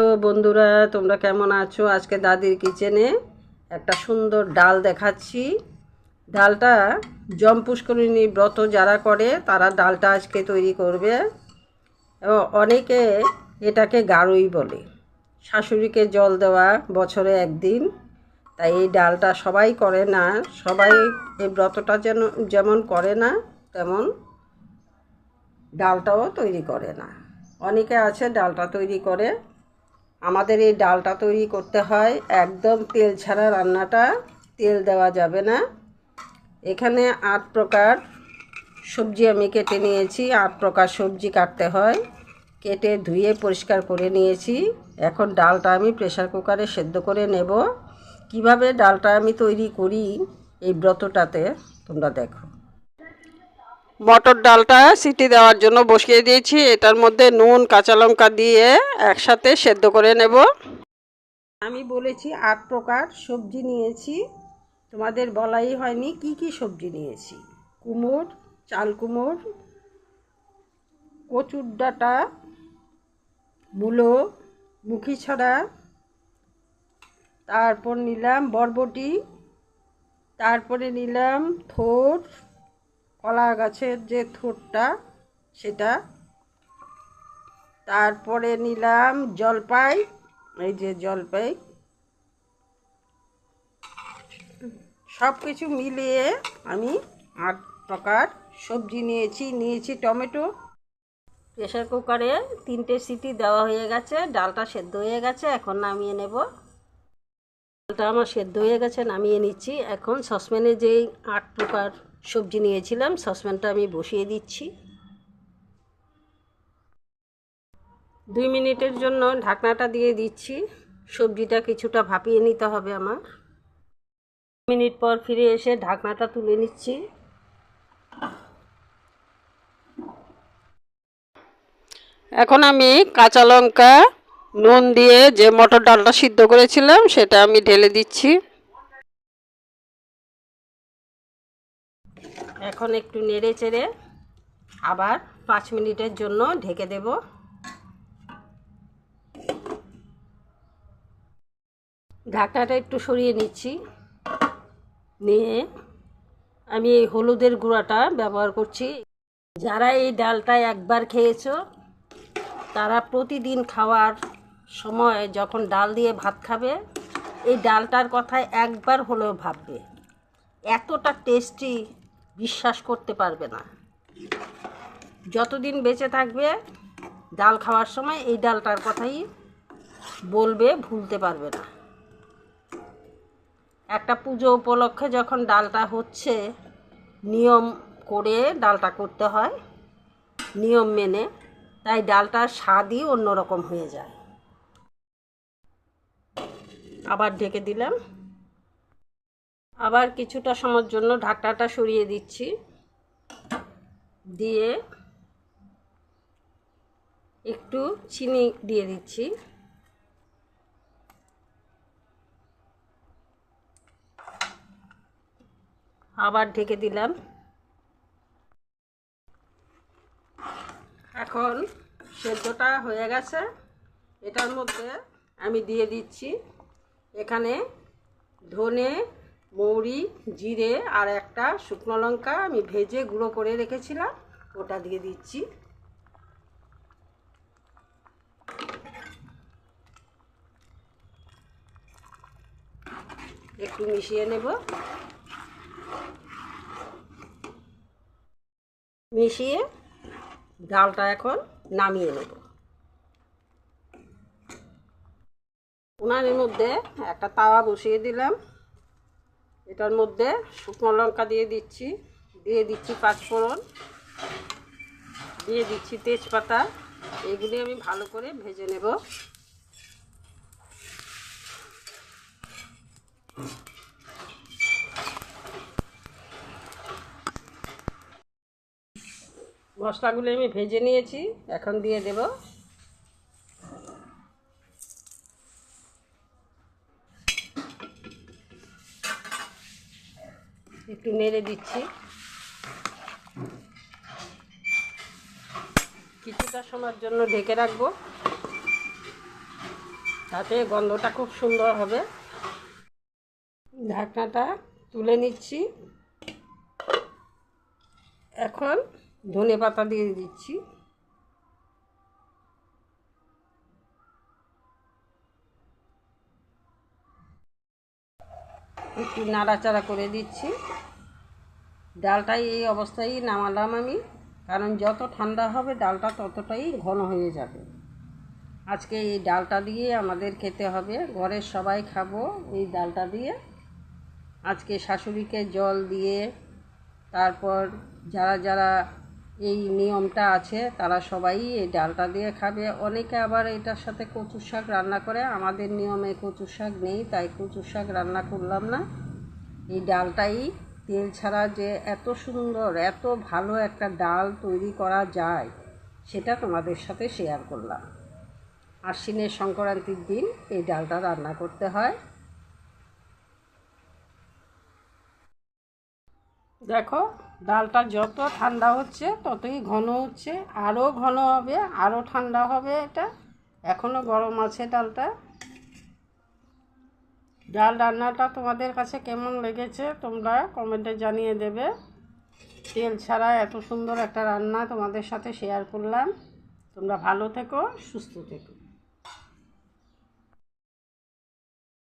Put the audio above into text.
তো বন্ধুরা, তোমরা কেমন আছো? আজকে দাদির কিচেনে একটা সুন্দর ডাল দেখাচ্ছি। ডালটা জম পুষ্করিণী ব্রত যারা করে, তারা ডালটা আজকে তৈরি করবে। এবং অনেকে এটাকে গাড়ুই বলে। শাশুড়িকে জল দেওয়া বছরে একদিন। তাই এই ডালটা সবাই করে না। সবাই এই ব্রতটা যেন, যেমন করে না, তেমন ডালটাও তৈরি করে না। অনেকে আছে ডালটা তৈরি করে। আমাদের এই ডালটা তৈরি করতে হয়। একদম তেল ছাড়া রান্নাটা তেল দেওয়া যাবে না। এখানে আট প্রকার সবজি আমি কেটে নিয়েছি। আট প্রকার সবজি কাটতে হয়। কেটে ধুয়ে পরিষ্কার করে নিয়েছি। এখন ডালটা আমি প্রেশার কুকারে সেদ্ধ করে নেব। কীভাবে ডালটা আমি তৈরি করি এই ব্রতটাতে তোমরা দেখো। মটর ডালটা সিটি দেওয়ার জন্য বসিয়ে দিয়েছি। এটার মধ্যে নুন, কাঁচা লঙ্কা দিয়ে একসাথে সেদ্ধ করে নেব। আমি বলেছি আট প্রকার সবজি নিয়েছি। তোমাদের বলাই হয়নি কি কি সবজি নিয়েছি। কুমড় চাল কুমড় কচুর ডাঁটা, মূলো, মুখি ছড়া, তারপর নিলাম বরবটি, তারপরে নিলাম থোর কলা গাছের যে থোরটা সেটা। তারপরে নিলাম জলপাই, এই যে জলপাই। সব কিছু মিলিয়ে আমি আট প্রকার সবজি নিয়েছি নিয়েছি টমেটো। প্রেশার কুকারে তিনটে সিটি দেওয়া হয়ে গেছে, ডালটা সেদ্ধ হয়ে গেছে, এখন নামিয়ে নেব। ডালটা আমার সেদ্ধ হয়ে গেছে, নামিয়ে নিচ্ছি। এখন সসপ্যানে যেই আট প্রকার সবজি নিয়েছিলাম, সসপ্যানটা আমি বসিয়ে দিচ্ছি। দুই মিনিটের জন্য ঢাকনাটা দিয়ে দিচ্ছি। সবজিটা কিছুটা ভাপিয়ে নিতে হবে আমার। মিনিট পর ফিরে এসে ঢাকনাটা তুলে নিচ্ছি। এখন আমি কাঁচা লঙ্কা, নুন দিয়ে যে মটর ডালটা সিদ্ধ করেছিলাম, সেটা আমি ঢেলে দিচ্ছি। এখন একটু নেড়ে চেড়ে আবার পাঁচ মিনিটের জন্য ঢেকে দেব। ঢাকনাটা একটু সরিয়ে নিচ্ছি। নিয়ে আমি এই হলুদের গুঁড়াটা ব্যবহার করছি। যারা এই ডালটা একবার খেয়েছো, তারা প্রতিদিন খাওয়ার সময় যখন ডাল দিয়ে ভাত খাবে, এই ডালটার কথায় একবার হলেও ভাববে। এতটা টেস্টি বিশ্বাস করতে পারবে না। যতদিন বেঁচে থাকবে, ডাল খাওয়ার সময় এই ডালটার কথাই বলবে, ভুলতে পারবে না। একটা পুজো উপলক্ষে যখন ডালটা হচ্ছে, নিয়ম করে ডালটা করতে হয়, নিয়ম মেনে, তাই ডালটার স্বাদই অন্যরকম হয়ে যায়। আবার ঢেকে দিলাম। আবার কিছুটা সময়ের জন্য ঢাকনাটা সরিয়ে দিচ্ছি। দিয়ে একটু চিনি দিয়ে দিচ্ছি। আবার ঢেকে দিলাম। এখন সেদ্ধটা হয়ে গেছে। এটার মধ্যে আমি দিয়ে দিচ্ছি। এখানে ধনে মৌরি, জিরে আর একটা শুকনো লঙ্কা আমি ভেজে গুঁড়ো করে রেখেছিলাম, ওটা দিয়ে দিচ্ছি। একটু মিশিয়ে নেব। মিশিয়ে ডালটা এখন নামিয়ে নেব। উনানের মধ্যে একটা তাওয়া বসিয়ে দিলাম। এটার মধ্যে শুকনো লঙ্কা দিয়ে দিচ্ছি দিয়ে দিচ্ছি পাঁচফোড়ন, দিয়ে দিচ্ছি তেজপাতা। এগুলি আমি ভালো করে ভেজে নেব। মশলাগুলো আমি ভেজে নিয়েছি, এখন দিয়ে দেব। একটু নেড়ে দিচ্ছি। কিছুটা সময়ের জন্য ঢেকে রাখব। তাতে গন্ধটা খুব সুন্দর হবে। ঢাকনাটা তুলে নিচ্ছি। এখন ধনে পাতা দিয়ে দিচ্ছি। একটু নাড়াচাড়া করে দিচ্ছি। ডালটাই এই অবস্থায় নামালাম আমি, কারণ যত ঠান্ডা হবে ডালটা ততটাই ঘন হয়ে যাবে। আজকে এই ডালটা দিয়ে আমাদের খেতে হবে, ঘরের সবাই খাব এই ডালটা দিয়ে। আজকে শাশুড়িকে জল দিয়ে, তারপর যারা যারা এই নিয়মটা আছে, তারা সবাই এই ডালটা দিয়ে খাবে। অনেকে আবার এটার সাথে কচু শাক রান্না করে, আমাদের নিয়মে কচু শাক নেই, তাই কচু শাক রান্না করলাম না। এই ডালটাই তেল ছাড়া যে এত সুন্দর, এত ভালো একটা ডাল তৈরি করা যায়, সেটা তোমাদের সাথে শেয়ার করলাম। আশ্বিনের সংক্রান্তির দিন এই ডালটা রান্না করতে হয়। দেখো, ডালটা যত ঠান্ডা হচ্ছে, ততই ঘন হচ্ছে। আরও ঘন হবে আরও ঠান্ডা হবে এটা। এখনও গরম আছে ডালটা। ডাল রান্নাটা তোমাদের কাছে কেমন লেগেছে, তোমরা কমেন্টে জানিয়ে দেবে। তেল ছাড়া এত সুন্দর একটা রান্না তোমাদের সাথে শেয়ার করলাম। তোমরা ভালো থেকো, সুস্থ থেকো।